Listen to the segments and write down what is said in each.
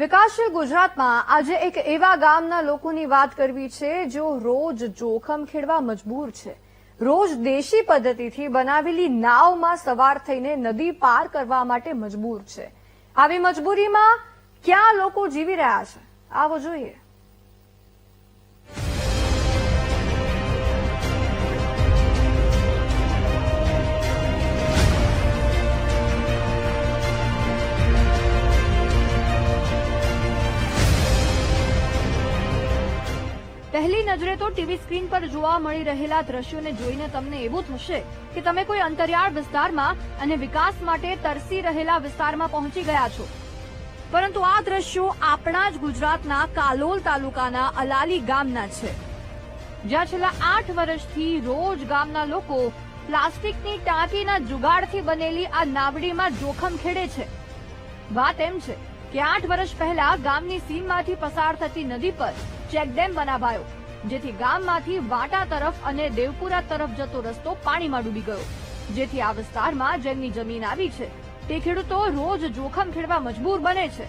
વિકાસશીલ ગુજરાતમાં આજે એક એવા ગામના લોકોની વાત કરવી છે જેઓ રોજ જોખમ ખેડવા મજબૂર છે. રોજ દેશી પદ્ધતિથી બનાવેલી નાવમાં સવાર થઈને નદી પાર કરવા માટે મજબૂર છે. આવી મજબૂરીમાં ક્યાં લોકો જીવી રહ્યા છે? આવો જોઈએ. પહેલી નજરે તો ટીવી સ્ક્રીન પર જોવા મળી રહેલા દ્રશ્યોને જોઈને તમને એવું થશે કે તમે કોઈ અંતરિયાળ વિસ્તારમાં અને વિકાસ માટે તરસી રહેલા વિસ્તારમાં પહોંચી ગયા છો. પરંતુ આ દ્રશ્યો આપણા જ ગુજરાતના કાલોલ તાલુકાના અલાલી ગામના છે. જ્યાં છેલ્લા આઠ વર્ષથી રોજ ગામના લોકો પ્લાસ્ટિકની ટાંકીના જુગાડથી બનેલી આ નાવડીમાં જોખમ ખેડે છે. વાત એમ છે કે આઠ વર્ષ પહેલા ગામની સીમમાંથી પસાર થતી નદી પર ચેકડેમ બનાવાયો જેથી ગામમાંથી વાટા તરફ અને દેવપુરા તરફ જતો રસ્તો પાણીમાં ડૂબી ગયો. જેથી આ વિસ્તારમાં જેમની જમીન આવી છે, તે ખેડૂતો રોજ જોખમ ખેડવા મજબૂર બને છે.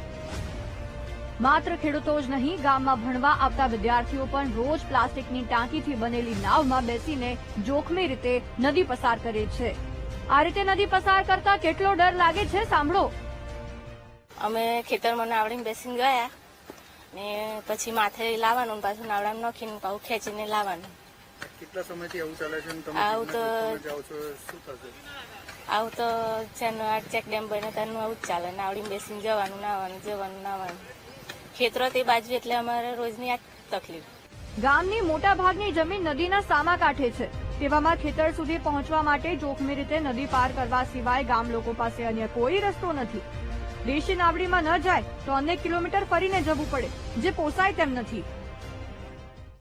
માત્ર ખેડૂતો જ નહીં, ગામમાં ભણવા આવતા વિદ્યાર્થીઓ પણ રોજ પ્લાસ્ટિકની ટાંકીથી બનેલી નાવમાં બેસીને જોખમી રીતે નદી પસાર કરે છે. આ રીતે નદી પસાર કરતા કેટલો ડર લાગે છે, સાંભળો. અમે ખેતરમાં નાવડીને બેસીને ગયા. ને પછી માથે લાવવાનું પાછું નાવડામાં નાખીને પાછું ખેંચીને લાવવાનું. કેટલા સમયથી આવું ચાલે છે તમે આવું તો- જાઓ છો શું થશે? આવું તો જેનો આઠ ચેક ડેમ બને તેનું આવું જ ચાલે. નાવડીમાં બેસીને જવાનું નાવાનું જવાનું નાવાનું ખેતરો તે બાજુ એટલે અમારે રોજની આ તકલીફ. ગામની મોટા ભાગની જમીન નદીના સામા કાંઠે છે. તેવામાં ખેતર સુધી પહોંચવા માટે જોખમી રીતે નદી પાર કરવા સિવાય ગામ લોકો પાસે અન્ય કોઈ રસ્તો નથી. દેશી નાવડીમાં ન જાય તો અનેક કિલોમીટર ફરીને જવું પડે, જે પોસાય તેમ નથી.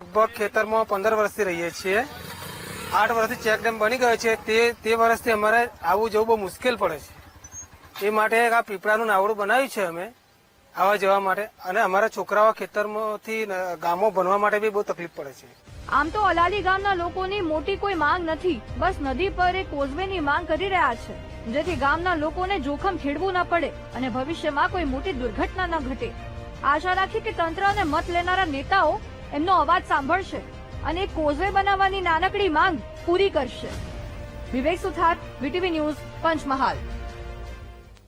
લગભગ ખેતરમાં પંદર વર્ષથી રહીએ છીએ. આઠ વર્ષથી ચેકડેમ બની ગયો છે. તે તે વર્ષથી અમારે આવું જવું બહુ મુશ્કેલ પડે છે. એ માટે આ પીપળાનું નાવડું બનાવ્યું છે અમે આવવા જવા માટે. અને અમારા છોકરાઓ ખેતરમાંથી ગામો ભણવા માટે બી બહુ તકલીફ પડે છે. આમ તો અલાલી ગામના લોકોની મોટી કોઈ માંગ નથી. બસ નદી પર એક કોઝવેની માંગ કરી રહ્યા છે. જેથી ગામના લોકોને જોખમ ખેડવું ન પડે અને ભવિષ્યમાં કોઈ મોટી દુર્ઘટના ન ઘટે. આશા રાખી કે તંત્ર અને મત લેનારા નેતાઓ એમનો અવાજ સાંભળશે અને કોઝવે બનાવવાની નાનકડી માંગ પૂરી કરશે. Vivek Suthar, VTV news, Panchmahal.